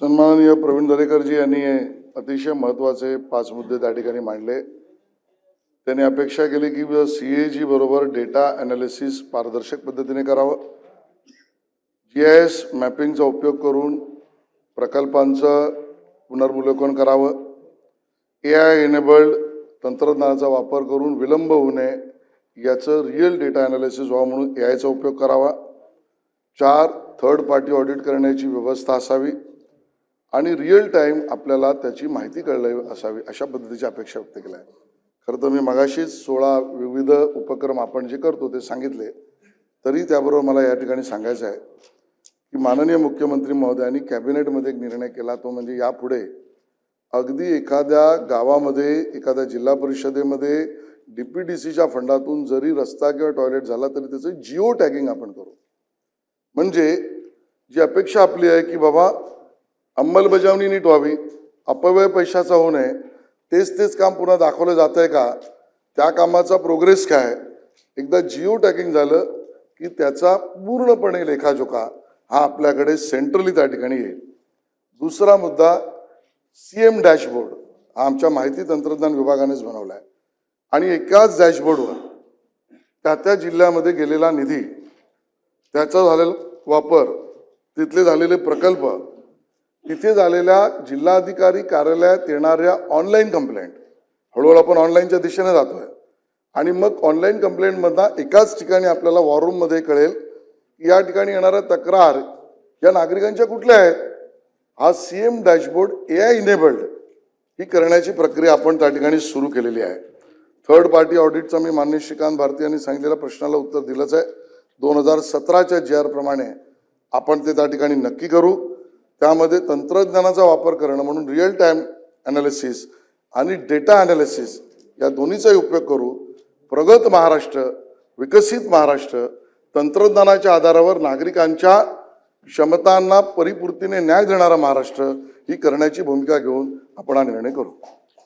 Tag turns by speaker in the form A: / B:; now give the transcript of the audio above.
A: सन्माननीय प्रवीण दरेकरजी यांनी अतिशय महत्त्वाचे पाच मुद्दे त्या ठिकाणी मांडले. त्यांनी अपेक्षा केली की सी ए जी बरोबर डेटा ॲनालिसिस पारदर्शक पद्धतीने करावं. जी आय एस मॅपिंगचा उपयोग करून प्रकल्पांचं पुनर्मूल्यांकन करावं. ए आय एनेबल्ड तंत्रज्ञानाचा वापर करून विलंब होऊ नये याचं रिअल डेटा ॲनालिसिस व्हावं म्हणून ए आयचा उपयोग करावा. चार थर्ड पार्टी ऑडिट करण्याची व्यवस्था असावी. आणि रिअल टाईम आपल्याला त्याची माहिती कळली असावी अशा पद्धतीची अपेक्षा व्यक्त केल्या आहे. खरं तर मी मगाशीच सोळा विविध उपक्रम आपण जे करतो ते सांगितले तरी त्याबरोबर मला या ठिकाणी सांगायचं आहे की माननीय मुख्यमंत्री महोदयांनी कॅबिनेटमध्ये एक निर्णय केला तो म्हणजे यापुढे अगदी एखाद्या गावामध्ये एखाद्या जिल्हा परिषदेमध्ये डी पी डी सीच्या फंडातून जरी रस्ता किंवा टॉयलेट झाला तरी त्याचं जिओ टॅगिंग आपण करू. म्हणजे जी अपेक्षा आपली आहे की बाबा अंमलबजावणी नीट व्हावी अपव्यय पैशाचा होऊ नये. तेच तेच काम पुन्हा दाखवलं जात आहे का? त्या कामाचा प्रोग्रेस काय? एकदा जिओ टॅगिंग झालं की त्याचा पूर्णपणे लेखाजोखा हा आपल्याकडे सेंट्रली त्या ठिकाणी येईल. दुसरा मुद्दा सी एम डॅशबोर्ड हा आमच्या माहिती तंत्रज्ञान विभागानेच बनवला आहे आणि एकाच डॅशबोर्डवर त्या त्या जिल्ह्यामध्ये गेलेला निधी त्याचा झालेला वापर तिथले झालेले प्रकल्प तिथे झालेल्या जिल्हाधिकारी कार्यालयात येणाऱ्या ऑनलाईन कंप्लेंट हळूहळू आपण ऑनलाईनच्या दिशेने जातोय. आणि मग ऑनलाईन कंप्लेंटमधला एकाच ठिकाणी आपल्याला वॉरूममध्ये कळेल की या ठिकाणी येणाऱ्या तक्रार या नागरिकांच्या कुठल्या आहेत? हा C M dashboard A I enabled ही करण्याची प्रक्रिया आपण त्या ठिकाणी सुरू केलेली आहे. थर्ड पार्टी ऑडिटचा मी मान्य श्रीकांत भारती यांनी सांगितलेल्या प्रश्नाला उत्तर दिलंच आहे. दोन हजार सतराच्या जी आरप्रमाणे आपण ते त्या ठिकाणी नक्की करू. त्यामध्ये तंत्रज्ञानाचा वापर करणं म्हणून रिअल टाईम ॲनालिसिस आणि डेटा ॲनालिसिस या दोन्हीचाही उपयोग करू. प्रगत महाराष्ट्र विकसित महाराष्ट्र तंत्रज्ञानाच्या आधारावर नागरिकांच्या क्षमतांना परिपूर्तीने न्याय देणारा महाराष्ट्र ही करण्याची भूमिका घेऊन आपण हा निर्णय करू.